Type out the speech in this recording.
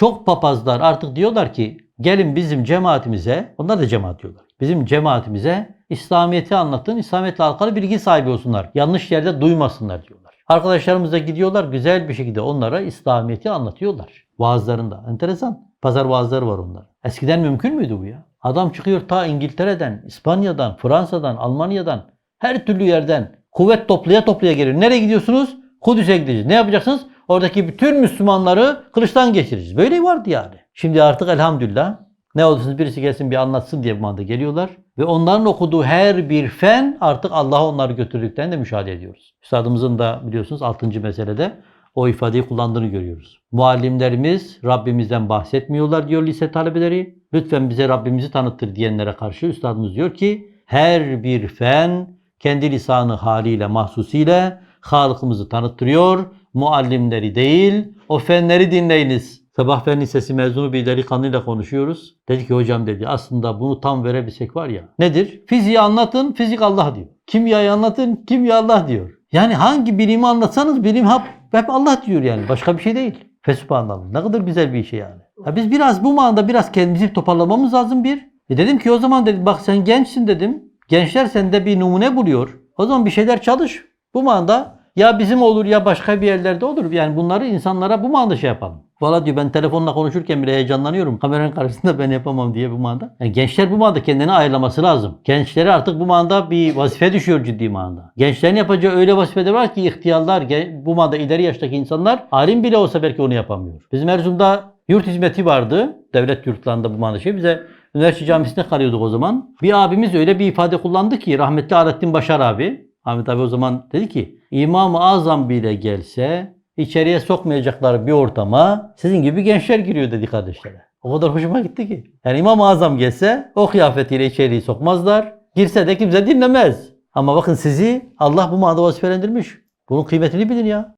Çok papazlar artık diyorlar ki gelin bizim cemaatimize, onlar da cemaat diyorlar. Bizim cemaatimize İslamiyet'i anlatın, İslamiyetle alakalı bilgi sahibi olsunlar. Yanlış yerde duymasınlar diyorlar. Arkadaşlarımız da gidiyorlar güzel bir şekilde onlara İslamiyet'i anlatıyorlar. Vaazlarında. Enteresan. Pazar vaazları var onlar. Eskiden mümkün müydü bu ya? Adam çıkıyor ta İngiltere'den, İspanya'dan, Fransa'dan, Almanya'dan, her türlü yerden kuvvet toplaya toplaya geliyor. Nereye gidiyorsunuz? Kudüs'e gideceğiz. Ne yapacaksınız? Oradaki bütün Müslümanları kılıçtan geçireceğiz. Böyle vardı yani. Şimdi artık elhamdülillah ne olursunuz birisi gelsin bir anlatsın diye bu manda geliyorlar. Ve onların okuduğu her bir fen artık Allah'a onları götürdüklerini de müşahede ediyoruz. Üstadımızın da biliyorsunuz 6. meselede o ifadeyi kullandığını görüyoruz. Muallimlerimiz Rabbimizden bahsetmiyorlar diyor lise talebeleri. Lütfen bize Rabbimizi tanıttır diyenlere karşı üstadımız diyor ki her bir fen kendi lisanı haliyle mahsusiyle Halık'ımızı tanıttırıyor. Muallimleri değil o fenleri dinleyiniz. Sabah fen lisesi mezunu bir delikanlıyla konuşuyoruz. Dedi ki hocam dedi aslında bunu tam verebilsek var ya. Nedir? Fiziği anlatın fizik Allah diyor. Kimyayı anlatın kimya Allah diyor. Yani hangi bilimi anlatsanız bilim hep, hep Allah diyor yani. Başka bir şey değil. Fesubhanallah. Ne kadar güzel bir şey yani. Ya biz biraz bu manada biraz kendimizi toparlamamız lazım bir. E dedim ki o zaman dedim bak sen gençsin dedim. Gençler sende bir numune buluyor. O zaman bir şeyler çalış. Bu manada ya bizim olur ya başka bir yerlerde olur. Yani bunları insanlara bu manada şey yapalım. Valla diyor ben telefonla konuşurken bile heyecanlanıyorum. Kameranın karşısında ben yapamam diye bu manada. Yani gençler bu manada kendini ayarlaması lazım. Gençlere artık bu manada bir vazife düşüyor ciddi manada. Gençlerin yapacağı öyle vazifeler var ki ihtiyarlar, bu manada ileri yaştaki insanlar alim bile olsa belki onu yapamıyor. Bizim Erzurum'da yurt hizmeti vardı. Devlet yurtlarında bu manada şey. Bize üniversite camisinde kalıyorduk o zaman. Bir abimiz öyle bir ifade kullandı ki rahmetli Alettin Başar abi. Ahmet abi o zaman dedi ki İmam-ı Azam bile gelse içeriye sokmayacaklar bir ortama sizin gibi gençler giriyor dedi kardeşlere. O kadar hoşuma gitti ki. Yani İmam-ı Azam gelse o kıyafetiyle içeriye sokmazlar. Girse de kimse dinlemez. Ama bakın sizi Allah bu manada vazifelendirmiş. Bunun kıymetini bilin ya.